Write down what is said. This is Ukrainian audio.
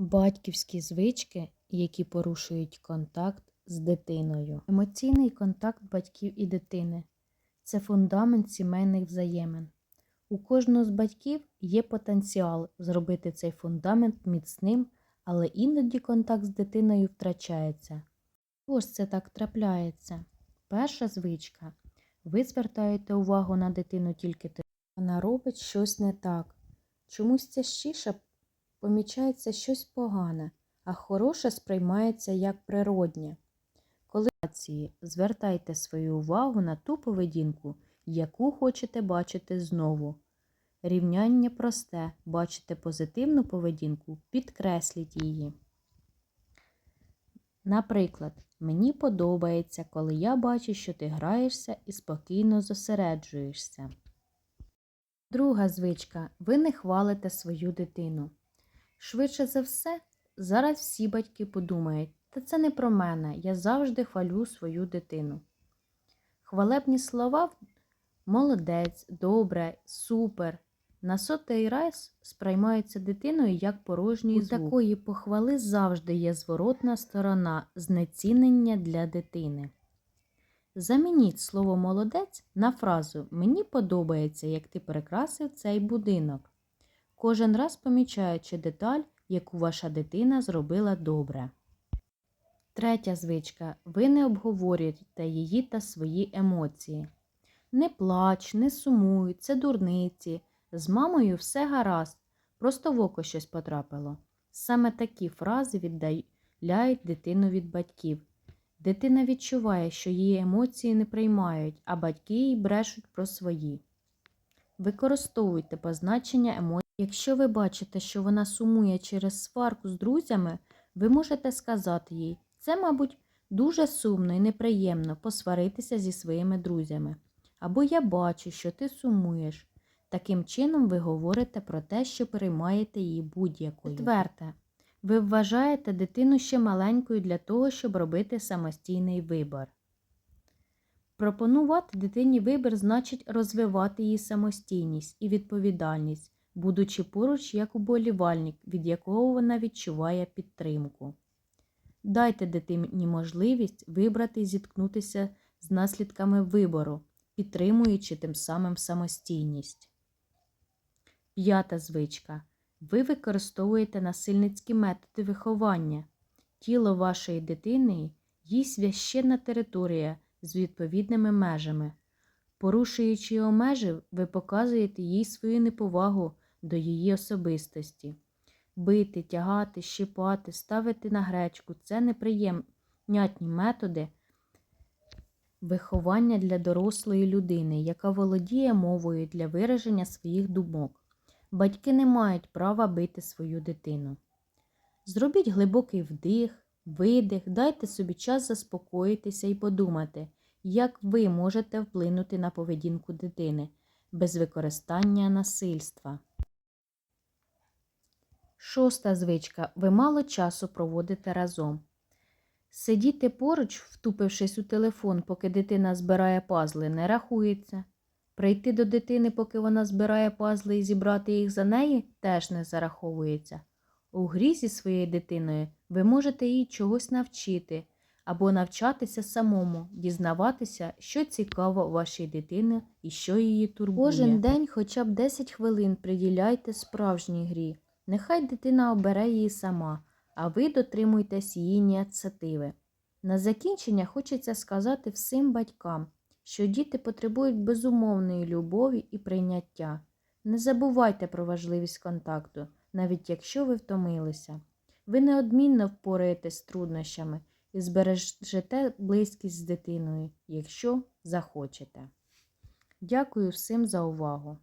Батьківські звички, які порушують контакт з дитиною. Емоційний контакт батьків і дитини це фундамент сімейних взаємин. У кожного з батьків є потенціал зробити цей фундамент міцним, але іноді контакт з дитиною втрачається. Ж це так трапляється? Перша звичка. Ви звертаєте увагу на дитину тільки тоді, вона робить щось не так. Чомусь частіше помічається щось погане, а хороше сприймається як природнє. Коли звертайте свою увагу на ту поведінку, яку хочете бачити знову. Рівняння просте, бачите позитивну поведінку, підкресліть її. Наприклад, мені подобається, коли я бачу, що ти граєшся і спокійно зосереджуєшся. Друга звичка. Ви не хвалите свою дитину. Швидше за все, зараз всі батьки подумають, та це не про мене, я завжди хвалю свою дитину. Хвалебні слова молодець, добре, супер. На сотий раз сприймаються дитиною як порожній У звук. У такої похвали завжди є зворотна сторона знецінення для дитини. Замініть слово молодець на фразу Мені подобається, як ти прикрасив цей будинок. Кожен раз помічаючи деталь, яку ваша дитина зробила добре. Третя звичка. Ви не обговорюєте її та свої емоції. Не плач, не сумуй, це дурниці. З мамою все гаразд, просто в око щось потрапило. Саме такі фрази віддаляють дитину від батьків. Дитина відчуває, що її емоції не приймають, а батьки їй брешуть про свої. Використовуйте позначення емоцій. Якщо ви бачите, що вона сумує через сварку з друзями, ви можете сказати їй, це, мабуть, дуже сумно і неприємно посваритися зі своїми друзями. Або я бачу, що ти сумуєш. Таким чином ви говорите про те, що переймаєте її будь-якою. Четверте. Ви вважаєте дитину ще маленькою для того, щоб робити самостійний вибір. Пропонувати дитині вибір значить розвивати її самостійність і відповідальність, будучи поруч як уболівальник, від якого вона відчуває підтримку. Дайте дитині можливість вибрати і зіткнутися з наслідками вибору, підтримуючи тим самим самостійність. П'ята звичка. Ви використовуєте насильницькі методи виховання. Тіло вашої дитини їй священна територія з відповідними межами. Порушуючи його межі, ви показуєте їй свою неповагу до її особистості. Бити, тягати, щипати, ставити на гречку це неприємнятні методи виховання для дорослої людини, яка володіє мовою для вираження своїх думок. Батьки не мають права бити свою дитину. Зробіть глибокий вдих, видих, дайте собі час заспокоїтися і подумати, як ви можете вплинути на поведінку дитини без використання насильства. Шоста звичка. Ви мало часу проводите разом. Сидіти поруч, втупившись у телефон, поки дитина збирає пазли, не рахується. Прийти до дитини, поки вона збирає пазли і зібрати їх за неї, теж не зараховується. У грі зі своєю дитиною ви можете їй чогось навчити або навчатися самому, дізнаватися, що цікаво вашій дитині і що її турбує. Кожен день хоча б 10 хвилин приділяйте справжній грі. Нехай дитина обере її сама, а ви дотримуйтесь її ініціативи. На закінчення хочеться сказати всім батькам, що діти потребують безумовної любові і прийняття. Не забувайте про важливість контакту, навіть якщо ви втомилися. Ви неодмінно впораєтесь з труднощами і збережете близькість з дитиною, якщо захочете. Дякую всім за увагу!